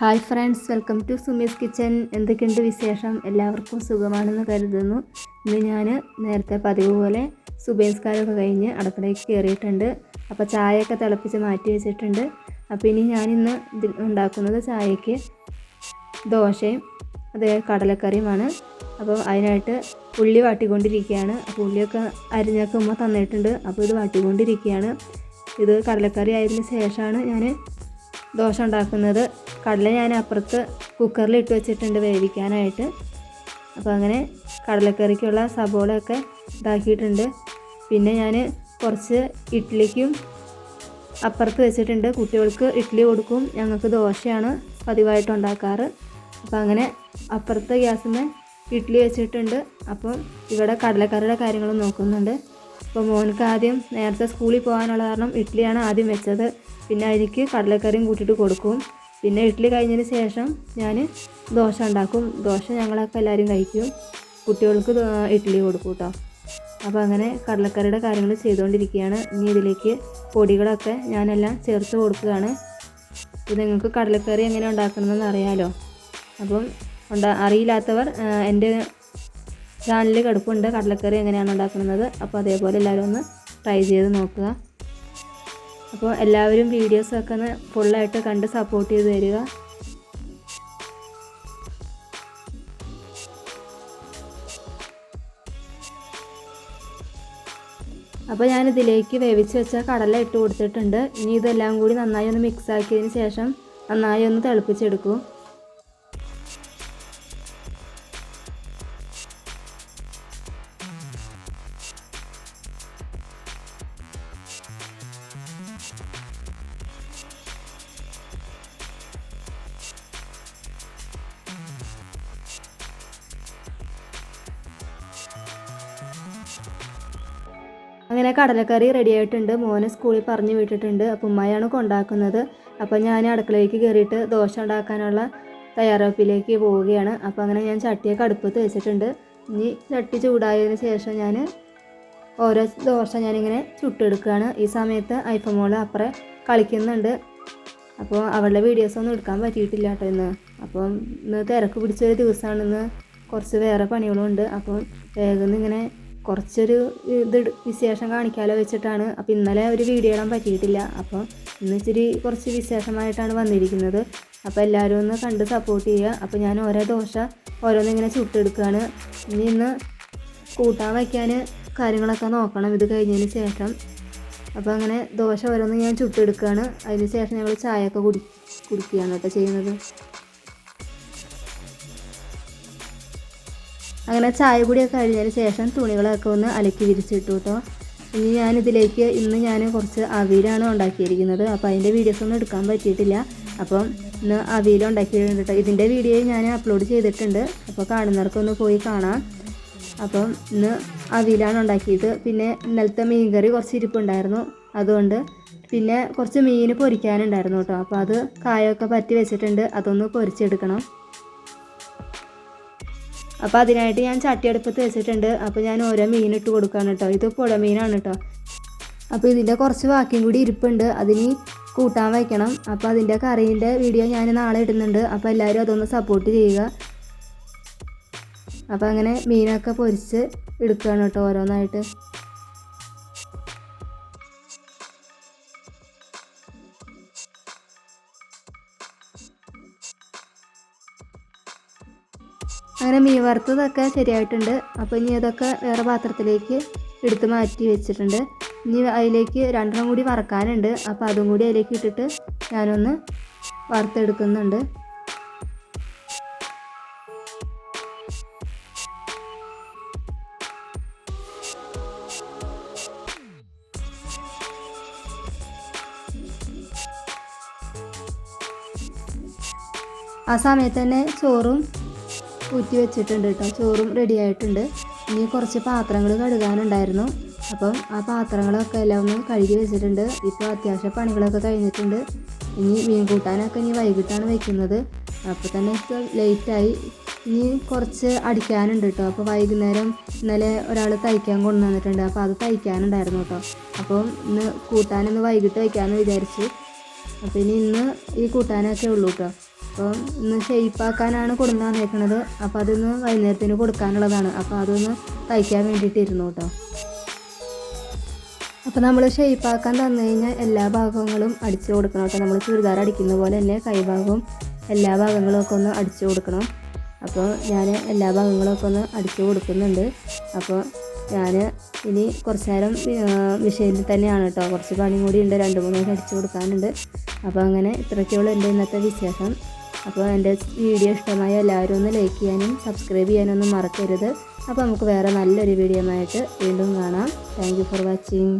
Hi friends welcome to Sumi's kitchen. എന്തൊക്കെയുണ്ട് വിശേഷം? എല്ലാവർക്കും സുഖമാണെന്ന് കരുതുന്നു. ഇന്ന് ഞാൻ നേരത്തെ പതിവ് പോലെ സുബേസ്കാരമൊക്കെ കഴിഞ്ഞ് അടുക്കളയ്ക്ക് കയറിയിട്ടുണ്ട്. അപ്പോൾ ചായയൊക്കെ തിളപ്പിച്ച് മാറ്റി വെച്ചിട്ടുണ്ട്. അപ്പോൾ ഇനി ഞാനിന്ന് ഉണ്ടാക്കുന്നത് ചായയ്ക്ക് ദോശയും അതേ കടലക്കറിയുമാണ്. അപ്പോൾ അതിനായിട്ട് ഉള്ളി വാട്ടിക്കൊണ്ടിരിക്കുകയാണ്. അപ്പോൾ ഉള്ളിയൊക്കെ അരിഞ്ഞൊക്കെ ഉമ്മ തന്നിട്ടുണ്ട്. അപ്പോൾ ഇത് വാട്ടിക്കൊണ്ടിരിക്കുകയാണ്. ഇത് കടലക്കറി ആയതിന് ശേഷമാണ് ഞാൻ ദോശ ഉണ്ടാക്കുന്നത് കടല ഞാൻ അപ്പുറത്ത് കുക്കറിൽ ഇട്ട് വെച്ചിട്ടുണ്ട് വേവിക്കാനായിട്ട്. അപ്പോൾ അങ്ങനെ കടലക്കറിക്കുള്ള സബോളയൊക്കെ ഇതാക്കിയിട്ടുണ്ട്. പിന്നെ ഞാൻ കുറച്ച് ഇഡ്ഡലിക്കും അപ്പുറത്ത് വെച്ചിട്ടുണ്ട്. കുട്ടികൾക്ക് ഇഡ്ഡലി കൊടുക്കും. ഞങ്ങൾക്ക് ദോശയാണ് പതിവായിട്ട് ഉണ്ടാക്കാറ്. അപ്പോൾ അങ്ങനെ അപ്പുറത്തെ ഗ്യാസിൽ നിന്ന് ഇഡ്ഡലി വെച്ചിട്ടുണ്ട്. അപ്പം ഇവിടെ കടലക്കറിയുടെ കാര്യങ്ങൾ നോക്കുന്നുണ്ട്. അപ്പോൾ മോനക്ക് ആദ്യം നേരത്തെ സ്കൂളിൽ പോകാനുള്ള കാരണം ഇഡ്ഡലിയാണ് ആദ്യം വെച്ചത്. പിന്നെ അതിലേക്ക് കടലക്കറിയും കൂട്ടിയിട്ട് കൊടുക്കും. പിന്നെ ഇഡ്ഡലി കഴിഞ്ഞതിന് ശേഷം ഞാൻ ദോശ ഉണ്ടാക്കും. ദോശ ഞങ്ങളൊക്കെ എല്ലാവരും കഴിക്കും. കുട്ടികൾക്ക് ഇഡ്ഡലി കൊടുക്കും കേട്ടോ. അപ്പോൾ അങ്ങനെ കടലക്കറിയുടെ കാര്യങ്ങൾ ചെയ്തുകൊണ്ടിരിക്കുകയാണ്. ഇനി ഇതിലേക്ക് പൊടികളൊക്കെ ഞാനെല്ലാം ചേർത്ത് കൊടുക്കുകയാണ്. ഇത് നിങ്ങൾക്ക് കടലക്കറി എങ്ങനെ ഉണ്ടാക്കണമെന്ന് അറിയാമല്ലോ അപ്പം ഉണ്ടാ അറിയില്ലാത്തവർ എന്റെ ചാനലിൽ കടുപ്പുണ്ട്. കടലക്കറി എങ്ങനെയാണ് ഉണ്ടാക്കുന്നത്? അപ്പോൾ അതേപോലെ എല്ലാവരും ഒന്ന് ട്രൈ ചെയ്ത് നോക്കുക. അപ്പോൾ എല്ലാവരും വീഡിയോസൊക്കെ ഒന്ന് ഫുള്ളായിട്ട് കണ്ട് സപ്പോർട്ട് ചെയ്ത് തരിക അപ്പോൾ ഞാൻ ഇതിലേക്ക് വേവിച്ച് വെച്ച കടല ഇട്ട് കൊടുത്തിട്ടുണ്ട്. ഇനി ഇതെല്ലാം കൂടി നന്നായി ഒന്ന് മിക്സ് ആക്കിയതിന് ശേഷം നന്നായി ഒന്ന് തിളപ്പിച്ചെടുക്കും. അങ്ങനെ കടലക്കറി റെഡി ആയിട്ടുണ്ട്. മോനെ സ്കൂളിൽ പറഞ്ഞു വിട്ടിട്ടുണ്ട്. അപ്പം ഉമ്മയാണ് കൊണ്ടാക്കുന്നത്. അപ്പം ഞാൻ അടുക്കളയിലേക്ക് കയറിയിട്ട് ദോശ ഉണ്ടാക്കാനുള്ള തയ്യാറെടുപ്പിലേക്ക് പോവുകയാണ്. അപ്പോൾ അങ്ങനെ ഞാൻ ചട്ടിയൊക്കെ അടുപ്പത്ത് വെച്ചിട്ടുണ്ട്. ഇനി ചട്ടി ചൂടായതിന് ശേഷം ഞാൻ ഓരോ ദോശ ഞാനിങ്ങനെ ചുട്ടെടുക്കുകയാണ്. ഈ സമയത്ത് ഐഫമോൾ അപ്പുറം കളിക്കുന്നുണ്ട്. അപ്പോൾ അവളുടെ വീഡിയോസ് ഒന്നും എടുക്കാൻ പറ്റിയിട്ടില്ല കേട്ടോ ഇന്ന്. അപ്പം ഇന്ന് തിരക്ക് പിടിച്ചൊരു ദിവസമാണ്. ഇന്ന് കുറച്ച് വേറെ പണികളുണ്ട്. അപ്പം വേഗം ഇങ്ങനെ കുറച്ചൊരു ഇത് വിശേഷം കാണിക്കാലോ വെച്ചിട്ടാണ്. അപ്പോൾ ഇന്നലെ ഒരു വീഡിയോ ഇടാൻ പറ്റിയിട്ടില്ല. അപ്പോൾ ഇന്ന് ഇച്ചിരി കുറച്ച് വിശേഷമായിട്ടാണ് വന്നിരിക്കുന്നത്. അപ്പോൾ എല്ലാവരും ഒന്ന് കണ്ട് സപ്പോർട്ട് ചെയ്യുക. അപ്പോൾ ഞാൻ ഓരോ ദോശ ഓരോന്നിങ്ങനെ ചുട്ടെടുക്കുകയാണ് ഇനി ഇന്ന് കൂട്ടാൻ വയ്ക്കാൻ കാര്യങ്ങളൊക്കെ നോക്കണം. ഇത് കഴിഞ്ഞതിന് ശേഷം. അപ്പോൾ അങ്ങനെ ദോശ ഓരോന്ന് ഞാൻ ചുട്ടെടുക്കുകയാണ് അതിന് ശേഷം ഞങ്ങൾ ചായയൊക്കെ കുടി കുടിക്കുകയാണ് കേട്ടോ ചെയ്യുന്നത്. അങ്ങനെ ചായ കൂടിയൊക്കെ കഴിഞ്ഞതിന് ശേഷം തുണികളൊക്കെ ഒന്ന് അലക്കി വിരിച്ചിട്ടു കേട്ടോ ഇനി ഞാനിതിലേക്ക് ഇന്ന് ഞാൻ കുറച്ച് അവിയലാണ് ഉണ്ടാക്കിയിരിക്കുന്നത്. അപ്പോൾ അതിന്റെ വീഡിയോസ് ഒന്നും എടുക്കാൻ പറ്റിയിട്ടില്ല. അപ്പം ഇന്ന് അവിയൽ ഉണ്ടാക്കിയിട്ടുണ്ട് കേട്ടോ ഇതിന്റെ വീഡിയോ ഞാൻ അപ്ലോഡ് ചെയ്തിട്ടുണ്ട്. അപ്പോൾ കാണുന്നവർക്കൊന്ന് പോയി കാണാം. അപ്പം ഇന്ന് അവിയലാണ് ഉണ്ടാക്കിയത് പിന്നെ ഇന്നലത്തെ മീൻകറി കുറച്ച് ഇരിപ്പുണ്ടായിരുന്നു. അതുകൊണ്ട് പിന്നെ കുറച്ച് മീൻ പൊരിക്കാനുണ്ടായിരുന്നു കേട്ടോ അപ്പോൾ അത് കായൊക്കെ പറ്റി വെച്ചിട്ടുണ്ട്. അതൊന്ന് പൊരിച്ചെടുക്കണം. അപ്പോൾ അതിനായിട്ട് ഞാൻ ചട്ടിയടുപ്പത്ത് വെച്ചിട്ടുണ്ട്. അപ്പോൾ ഞാൻ ഓരോ മീൻ ഇട്ട് കൊടുക്കുകയാണ് കേട്ടോ ഇത് പുഴ മീനാണ് കേട്ടോ അപ്പോൾ ഇതിന്റെ കുറച്ച് ബാക്കിയും കൂടി ഇരിപ്പുണ്ട്. അതിന് കൂട്ടാൻ വയ്ക്കണം അപ്പോൾ അതിന്റെ കറീന്റെ വീഡിയോ ഞാൻ നാളെ ഇടുന്നുണ്ട്. അപ്പോൾ എല്ലാവരും അതൊന്ന് സപ്പോർട്ട് ചെയ്യുക. അപ്പോൾ അങ്ങനെ മീനൊക്കെ പൊരിച്ച് എടുക്കുകയാണ് കേട്ടോ ഓരോന്നായിട്ട്. അങ്ങനെ മീൻ വറുത്തതൊക്കെ ശരിയായിട്ടുണ്ട്. അപ്പോൾ ഇനി അതൊക്കെ വേറെ പാത്രത്തിലേക്ക് എടുത്ത് മാറ്റി വെച്ചിട്ടുണ്ട്. ഇനി അതിലേക്ക് രണ്ടെണ്ണം കൂടി വറക്കാനുണ്ട്. അപ്പോൾ അതും കൂടി അതിലേക്ക് ഇട്ടിട്ട് ഞാനൊന്ന് വറുത്തെടുക്കുന്നുണ്ട്. ആ സമയത്ത് തന്നെ ചോറും ഊറ്റി വെച്ചിട്ടുണ്ട് കേട്ടോ. ചോറും റെഡി ആയിട്ടുണ്ട്. ഇനി കുറച്ച് പാത്രങ്ങൾ കഴുകാനുണ്ടായിരുന്നു. അപ്പം ആ പാത്രങ്ങളൊക്കെ എല്ലാം ഒന്ന് കഴുകി വെച്ചിട്ടുണ്ട്. ഇപ്പോൾ അത്യാവശ്യ പണികളൊക്കെ കഴിഞ്ഞിട്ടുണ്ട്. ഇനി മീൻ കൂട്ടാനൊക്കെ ഇനി വൈകിട്ടാണ് വെക്കുന്നത്. അപ്പോൾ തന്നെ ഇപ്പോൾ ലേറ്റായി ഇനി കുറച്ച് അടിക്കാനുണ്ട് കേട്ടോ. അപ്പോൾ വൈകുന്നേരം ഇന്നലെ ഒരാൾ തയ്ക്കാൻ കൊണ്ടുവന്നിട്ടുണ്ട്. അപ്പോൾ അത് തയ്ക്കാനുണ്ടായിരുന്നു കേട്ടോ. അപ്പം ഇന്ന് കൂട്ടാനൊന്ന് വൈകിട്ട് വയ്ക്കാമെന്ന് വിചാരിച്ചു. അപ്പോൾ ഇനി ഇന്ന് ഈ കൂട്ടാനൊക്കെ ഉള്ളൂ കേട്ടോ. അപ്പോൾ ഇന്ന് ഷെയ്പ്പാക്കാനാണ് കൊടുന്ന് നിൽക്കുന്നത് അപ്പോൾ അതൊന്ന് വൈകുന്നേരത്തിന് കൊടുക്കാനുള്ളതാണ്. അപ്പോൾ അതൊന്ന് തയ്ക്കാൻ വേണ്ടിയിട്ടിരുന്നു കേട്ടോ. അപ്പോൾ നമ്മൾ ഷെയ്പ്പാക്കാൻ തന്നു കഴിഞ്ഞാൽ എല്ലാ ഭാഗങ്ങളും അടിച്ച് കൊടുക്കണം കേട്ടോ. നമ്മൾ ചുരിദാർ അടിക്കുന്ന പോലെ തന്നെ കൈഭാഗവും എല്ലാ ഭാഗങ്ങളും ഒക്കെ ഒന്ന് അടിച്ചു കൊടുക്കണം. അപ്പോൾ ഞാൻ എല്ലാ ഭാഗങ്ങളും ഒക്കെ ഒന്ന് അടിച്ചു കൊടുക്കുന്നുണ്ട്. അപ്പോൾ ഞാൻ ഇനി കുറച്ച് നേരം മെഷീനിൽ തന്നെയാണ് കേട്ടോ. കുറച്ച് പണിയും കൂടി ഉണ്ട്. രണ്ട് മൂന്ന് ദിവസം അടിച്ചു കൊടുക്കാനുണ്ട്. അപ്പോൾ അങ്ങനെ ഇത്രയ്ക്കുള്ള എന്റെ ഇന്നത്തെ വിശേഷം. അപ്പോൾ എന്റെ വീഡിയോ ഇഷ്ടമായ എല്ലാവരും ഒന്ന് ലൈക്ക് ചെയ്യാനും സബ്സ്ക്രൈബ് ചെയ്യാനൊന്നും മറക്കരുത്. അപ്പോൾ നമുക്ക് വേറെ നല്ലൊരു വീഡിയോ ആയിട്ട് വീണ്ടും കാണാം. Thank for watching